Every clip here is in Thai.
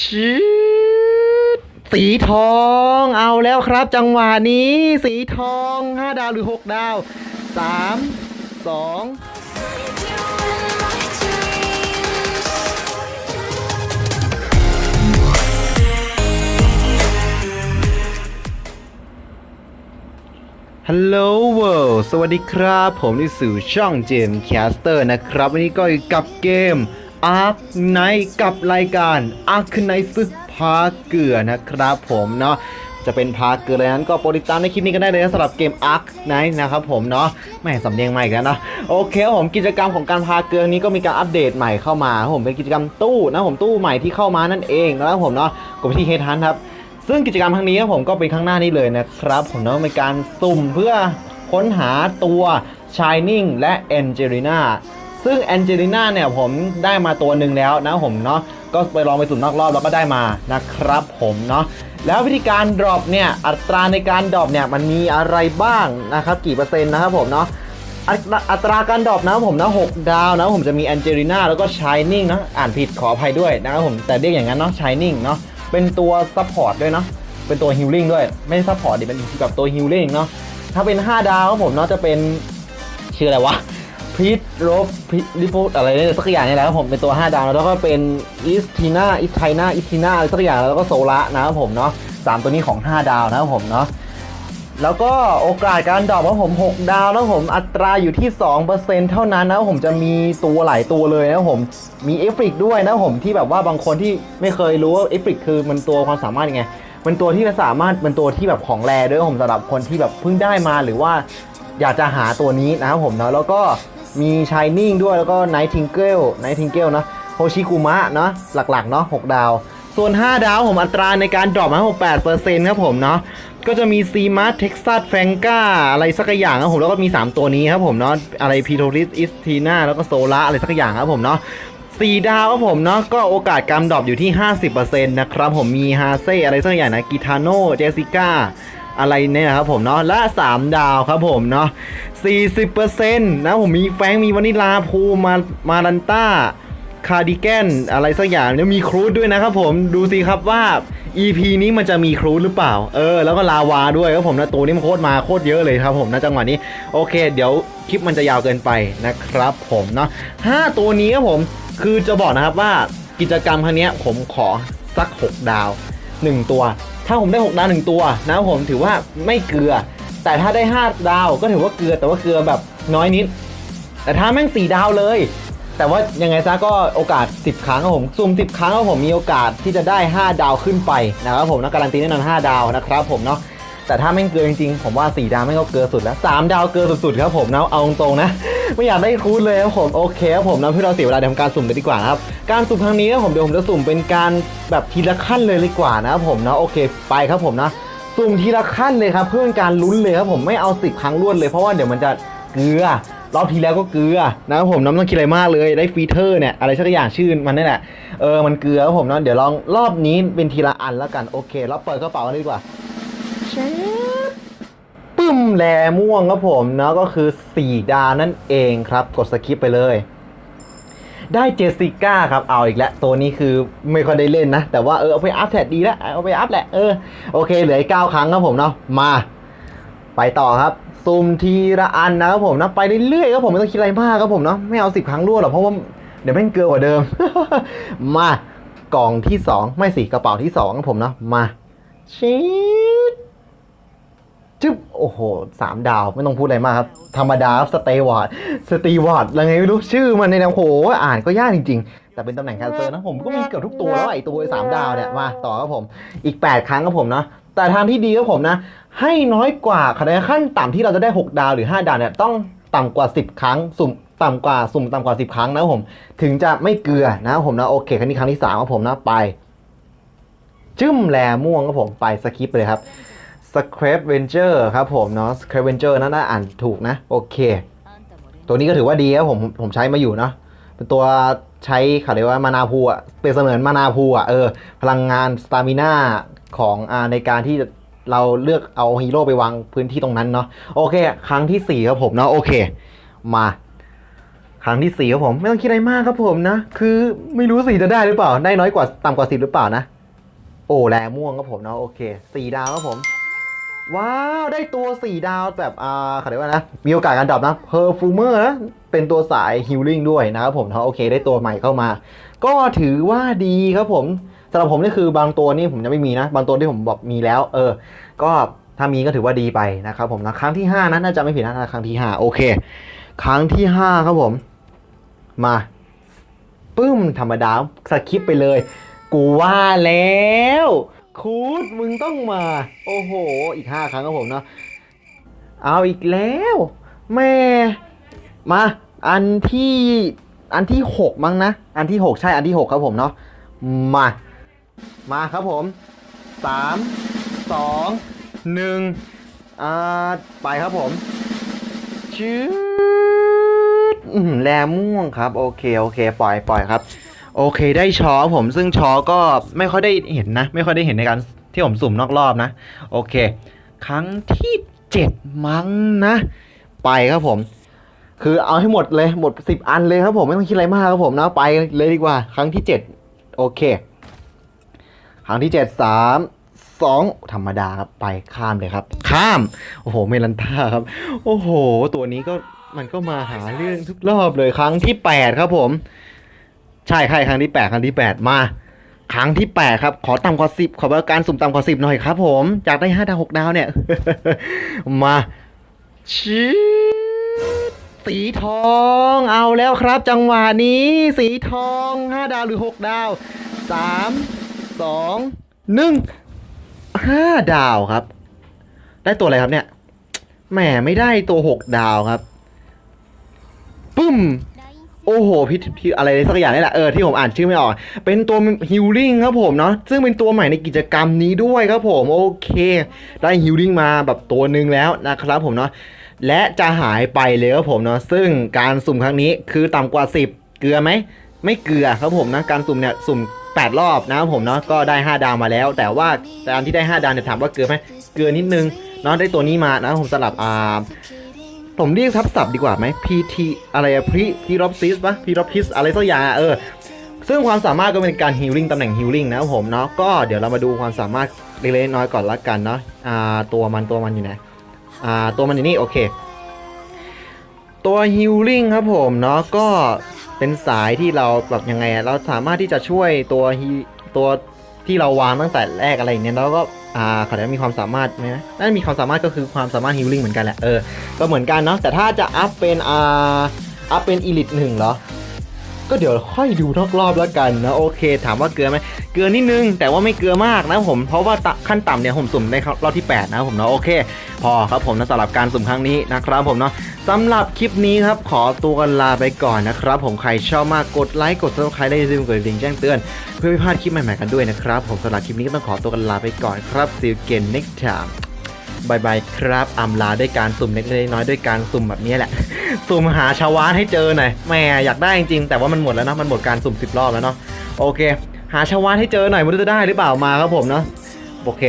ชีดสีทองเอาแล้วครับ จังหวะนี้ สีทอง 5 ดาวหรือ 6 ดาว 3 2ฮัลโหลเวิลด์สวัสดีครับ ผมที่สู่ช่องเจมแคสเตอร์นะครับ วันนี้ก็อยู่กับเกม Ark Knight กับรายการ Ark Knight ซึกพาเกลือนะครับผมเนาะจะเป็นพาเกลืออะไรนั้นก็โปรดติดตามในคลิปนี้กันได้เลยนะสำหรับเกม Ark Knight นะครับผมเนาะแหม่สำเนียงใหม่กันนะโอเคผมกิจกรรมของการพาเกลือนี้ก็มีการอัปเดตใหม่เข้ามาผมเป็นกิจกรรมตู้นะผมตู้ใหม่ที่เข้ามานั่นเองนะครับผมเนาะกดไปที่ Head Hunt ครับซึ่งกิจกรรมครั้งนี้ผมก็เป็นข้างหน้านี้เลยนะครับผมเนาะเป็นการสุ่มเพื่อค้นหาตัว Shining และ Angelina ซึ่ง Angelina เนี่ยผมได้มาตัวหนึ่งแล้วนะผมเนาะก็ไปลองไปสุ่มนอกรอบแล้วก็ได้มานะครับผมเนาะแล้ววิธีการดรอปเนี่ยอัตราในการดรอปเนี่ยมันมีอะไรบ้างนะครับกี่เปอร์เซ็นต์นะครับผมเนาะอัตราการดรอปนะครับผมนะ6ดาวนะครับผมจะมี Angelina แล้วก็ Shining นะอ่านผิดขออภัยด้วยนะครับผมแต่เรียกอย่างนั้นเนาะ Shining เนาะเป็นตัวซัพพอร์ตด้วยเนาะเป็นตัว Healing ด้วยไม่ซัพพอร์ตดิเป็นแบบตัว Healing เนาะถ้าเป็น 5 ดาวครับผมเนาะจะเป็นชื่ออะไรวะ พีทโรบพีริฟูอะไรเนี่ยสักอย่างนี่แหละครับผมเป็นตัว 5 ดาวแล้วก็เป็นอิสทีนาอิสไทน่าอิสทีนาอะไรสักอย่างแล้วก็โซละนะครับผมเนาะสามตัวนี้ของ 5 ดาวนะครับผมเนาะแล้วก็โอกาสการดรอปของผม 6 ดาวแล้วผมอัตราอยู่ที่ 2%เท่านั้นนะผมจะมีตัวหลายตัวเลยนะผมมีเอฟริกด้วยนะผมที่แบบว่าบางคนที่ไม่เคยรู้ว่าเอฟริกคือมันตัวความสามารถยังไงมันตัวที่สามารถเป็นตัวที่แบบของแรด้วยนะผมสำหรับคนที่แบบเพิ่งได้มาหรือว่าอยากจะหาตัวนี้นะครับผมเนาะแล้วก็ มีชายนิ่งด้วยแล้วก็ไนทิงเกิลไนทิงเกิลนะโฮชิกุมะเนาะหลักๆเนาะ6ดาว ส่วน 5 ดาวผมอัตราในการดรอปนะผม8%ครับผมเนาะก็จะมีซีมาร์เท็กซัสแฟงก้าอะไรสักอย่างครับผมแล้วก็มี 3 ตัวนี้ครับผมเนาะอะไรพีโทริสอิสทีนาแล้วก็โซล่าอะไรสักอย่างครับผมเนาะสี่ดาวครับผมเนาะก็โอกาสการดรอปอยู่ที่ 50%นะครับผมมีฮาเซ่อะไรสักอย่างนะกิทาโนเจสิก้า อะไรเนี่ยครับผมเนาะและ3 ดาวครับผมเนาะ40%นะผมมีแฟงมีวานิลาพูมามารันต้าคาร์ดิแกนอะไรสักอย่างแล้วมีครูดด้วยนะครับผมดูสิครับว่า EP นี้มันจะมีครูดหรือเปล่า เออ แล้วก็ลาวาด้วยครับผมนะตัวนี้มันโคตรมาโคตรเยอะเลยครับผมนะจังหวะนี้ โอเค เดี๋ยวคลิปมันจะยาวเกินไปนะครับผมเนาะห้าตัวนี้ครับผมคือจะบอกนะครับว่ากิจกรรมครั้งเนี้ยผมขอสัก 6 ดาว 1 ตัว ถ้าผมได้6ดาว1ตัวนะผมถือว่าไม่เกลือ แต่ถ้าได้5ดาวก็ถือว่าเกลือแต่ว่าเกลือแบบน้อยนิด แต่ถ้าแม่ง4ดาวเลย แต่ว่ายังไงซะก็โอกาส 10 ครั้งครับผมซุ่ม10 ครั้งครับผมมีโอกาสที่จะได้ 5 ดาวขึ้นไปนะครับผมนะการันตีแน่นอน5ดาวนะครับผมเนาะแต่ถ้าไม่งเกินจริงๆผมว่า 4 ดาวไม่งก็เกินสุดแล้ว3ดาวเกินสุดๆครับผมนะเอาตรงๆนะ ไม่อยากได้คูณเลยครับผมโอเคครับผมนะเพื่อเราเสียเวลาเดี๋ยวทำการสุ่มเลยดีกว่านะครับการสุ่มครั้งนี้ครับผมเดี๋ยวผมจะสุ่มเป็นการแบบทีละขั้นเลยดีกว่านะครับผมนะโอเคไปครับผมนะสุ่มทีละขั้นเลยครับเพื่อเป็นการลุ้นเลยครับผมไม่เอาสิบครั้งรวดเลยเพราะว่าเดี๋ยวมันจะเกลือรอบทีแล้วก็เกลือนะครับผมน้ำต้องคิดอะไรมากเลยได้ฟีเตอร์เนี่ยอะไรสักอย่างชื่อมันนี่แหละเออมันเกลือครับผมเนาะเดี๋ยวลองรอบนี้เป็นทีละอันแล้วกันโอเคแล้วเปิดกระเป๋ากันดีกว่า มแลม่วงครับผมเนาะก็คือ 4 ดาวนั่นเองครับ กดสคิปไปเลย ได้เจสิก้าครับเอาอีกแล้ว ตัวนี้คือไม่ค่อยได้เล่นนะ แต่ว่าเออเอาไปอัพแท็ดีแล้วเอาไปอัพแหละเออโอเค เหลืออีกเก้าครั้งครับผมเนาะมา ไปต่อครับซูมทีละอันนะครับผมนะไปเรื่อยๆครับผมไม่ต้องคิดอะไรมากครับผมเนาะไม่เอาสิบครั้งรวดหรอกเพราะว่าเดี๋ยวแม่งเกินกว่าเดิม มากล่องที่สองไม่สิกระเป๋าที่สองครับผมเนาะมาชิ จึ๊บโอ้โหสามดาวไม่ต้องพูดอะไรมากครับ ธรรมดาสเตวอร์ดสตีวอร์ดอะไรไงไม่รู้ชื่อมันในแนวโหอ่านก็ยากจริง ๆ แต่เป็นตำแหน่งแคสเตอร์นะผมก็มีเกือบทุกตัวแล้วไอตัวสามดาวเนี่ยมาต่อครับผมอีก 8 ครั้งครับผมนะแต่ทางที่ดีครับผมนะ ให้น้อยกว่าคะแนนขั้นต่ำที่เราจะได้ 6 ดาวหรือ 5 ดาวเนี่ยต้องต่ำกว่า 10 ครั้งสุ่มต่ำกว่าสุ่มต่ำกว่า 10 ครั้งนะครับผมถึงจะไม่เกลือนะครับผมนะโอเคครั้งนี้ครั้งที่3ครับผมนะไป จึ้มแลม่วงครับผมไปสคิปเลยครับ Scrap Venture ครับผมเนาะ Scrap Venture นั่นน่าอ่านถูกนะ โอเค ตัวนี้ก็ถือว่าดีครับผมผมใช้มาอยู่เนาะเป็นตัวใช้เขาเรียกว่ามานาพูอะเป็นเสมือนมานาพูอะเออพลังงานสตามิน่าของอ่าในการที่เราเลือกเอาฮีโร่ไปวางพื้นที่ตรงนั้นเนาะโอเค ครั้งที่ 4 ครับผมเนาะโอเค มาครั้งที่สี่ครับผม ไม่ต้องคิดอะไรมากครับผมนะ คือไม่รู้สีจะได้หรือเปล่า ได้น้อยกว่าต่ำกว่าสิบหรือเปล่านะ โอ้แรงม่วงครับผมเนาะโอเคสี่ดาวครับผม ว้าว ได้ตัวสี่ดาวแบบอ่าเขาเรียกว่านะ มีโอกาสการดรอปนะเพอร์ฟูเมอร์นะ เป็นตัวสายฮิลลิ่งด้วยนะครับผมเนาโอเคได้ตัวใหม่เข้ามา ก็ถือว่าดีครับผมสำหรับผมนี่คือบางตัวนี่ผมจะไม่มีนะ บางตัวที่ผมบอกมีแล้ว เออ ก็ถ้ามีก็ถือว่าดีไปนะครับผมนะครั้งที่ห้านะน่าจะไม่ผิดนะครั้งที่ห้าโอเค ครั้งที่ห้าครับผม มาปึ้มธรรมดาสคิปไปเลย กูว่าแล้ว คูดมึงต้องมา โอ้โห อีกห้าครั้งครับผมเนาะเอาอีกแล้วแม่มาอันที่อันที่หกมั้งนะ อันที่หกใช่อันที่หกครับผมเนาะมา มาครับผมสามสองหนึ่งอ่าไปครับผมชืดอื้อหือแรม่วงครับ โอเค โอเค ปล่อยปล่อยครับ โอเคได้ชอผมซึ่งชอก็ไม่ค่อยได้เห็นนะ ไม่ค่อยได้เห็นในการที่ผมสุ่มนอกรอบนะ โอเค ครั้งที่เจ็ดมั้งนะ ไปครับผม คือเอาให้หมดเลยหมดสิบอันเลยครับผมไม่ต้องคิดอะไรมากครับผมนะไปเลยดีกว่า ครั้งที่เจ็ดโอเค ครั้งที่เจ็ดสามสองธรรมดาครับไปข้ามเลยครับ ข้าม โอ้โหเมลันท่าครับ โอ้โห ตัวนี้ก็มันก็มาหาเรื่องทุกรอบเลยครั้งที่แปดครับผม ใช่ใช่ครั้งที่แปดครั้งที่แปดมาครั้งที่แปดครับ ขอต่ำกว่าสิบขอการสุ่มต่ำกว่าสิบหน่อยครับผมอยากได้ห้าดาวหกดาวเนี่ย มาชีสีทองเอาแล้วครับ จังหวะนี้สีทองห้าดาวหรือหกดาวสามสองหนึ่งห้าดาวครับ ได้ตัวอะไรครับเนี่ยแหมไม่ได้ตัวหกดาวครับ ปึ้ม โอ้โหพิษอะไรสักอย่างนี่แหละเออที่ผมอ่านชื่อไม่ออก เป็นตัวฮิลลิ่งครับผมเนาะซึ่งเป็นตัวใหม่ในกิจกรรมนี้ด้วยครับผมโอเค ได้ฮิลลิ่งมาแบบตัวหนึ่งแล้วนะครับผมเนาะและจะหายไปเลยครับผมเนาะซึ่งการสุ่มครั้งนี้คือต่ำกว่า 10 เกลือไหมไม่เกลือครับผมนะการสุ่มเนี่ยสุ่ม 8 รอบนะครับผมเนาะก็ได้ 5 ดาวมาแล้ว แต่ว่าการที่ได้ 5 ดาวเนี่ยถามว่าเกลือไหมเกลือนิดนึงเนาะได้ตัวนี้มานะผมสลับอ่า ผมเรียกทับศัพท์ดีกว่าไหม PT อะไรอะพรีพีรอปซิสปะพีรอพิสอะไรสักอย่างเออ ซึ่งความสามารถก็เป็นการฮิลลิ่งตำแหน่งฮิลลิ่งนะครับผมเนาะก็เดี๋ยวเรามาดูความสามารถเล็กๆน้อยก่อนละกันเนาะอ่าตัวมันตัวมันอยู่ไหนอ่าตัวมันอยู่นี่โอเค ตัวฮิลลิ่งครับผมเนาะก็เป็นสายที่เราแบบยังไงเราสามารถที่จะช่วยตัวฮีตัว ที่เราวางตั้งแต่แรกอะไรอย่างเงี้ยแล้วก็อ่าเขาจะมีความสามารถไหมนะน่าจะมีความสามารถก็คือความสามารถฮิลลิ่งเหมือนกันแหละเออก็เหมือนกันเนาะแต่ถ้าจะอัพเป็นอ่าอัพเป็นอีลิทหนึ่งเหรอ ก็เดี๋ยวค่อยดูนอกรอบแล้วกันนะโอเค ถามว่าเกลือไหมเกลือนิดนึง แต่ว่าไม่เกลือมากนะผมเพราะว่าขั้นต่ำเนี่ยผมสุ่มได้รอบที่ 8 นะผมเนาะโอเค พอครับผมนะสำหรับการสุ่มครั้งนี้นะครับผมเนาะสำหรับคลิปนี้ครับขอตัวกันลาไปก่อนนะครับ ผมใครชอบมากกดไลค์กดซับสไครต์ได้อย่าลืมกดกระดิ่งแจ้งเตือน เพื่อไม่พลาดคลิปใหม่ๆกันด้วยนะครับผมสำหรับคลิปนี้ก็ต้องขอตัวกันลาไปก่อนครับ see you again next time บายบายครับอำลาด้วยการสุ่มเล็กๆน้อยๆด้วยการสุ่มแบบนี้แหละ สุ่มหาชาวานให้เจอหน่อยแหม่อยากได้จริงๆแต่ว่ามันหมดแล้วเนาะมันหมดการสุ่มสิบรอบแล้วเนาะโอเค หาชาวานให้เจอหน่อยไม่รู้จะได้หรือเปล่ามาครับผมเนาะโอเค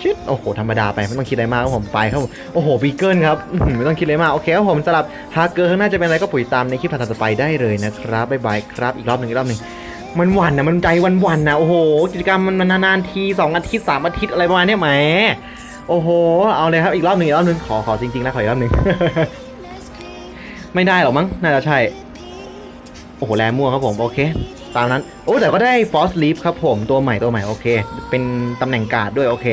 ชิดโอ้โห ธรรมดาไป ไม่ต้องคิดอะไรมากครับผมไปครับโอ้โหบีเกิลครับ ไม่ต้องคิดอะไรมาก โอเคครับผมสำหรับฮาร์เกอร์ข้างหน้าจะเป็นอะไรก็ปุ๋ยตามในคลิปถัดไปได้เลยนะครับบายบายครับ อีกรอบหนึ่งอีกรอบหนึ่ง มันหวันนะมันใจวันวันๆนะโอ้โห กิจกรรมมันนานๆทีสองอาทิตย์สามอาทิตย์อะไรประมาณนี้ยแหมโอ้โห เอาเลยครับอีกรอบหนึ่งอีกรอบหนึ่งขอขอจริงๆนะขออีกรอบหนึ่งไม่ได้หรอกมั้งน่าจะใช่ โอ้โหแรม่วงครับผมโอเค ตามนั้น โอ้แต่ก็ได้ฟอสลีฟครับผมตัวใหม่ตัวใหม่โอเค เป็นตำแหน่งการ์ดด้วยโอเค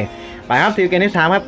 ไปครับซิลเกนนิสามครับ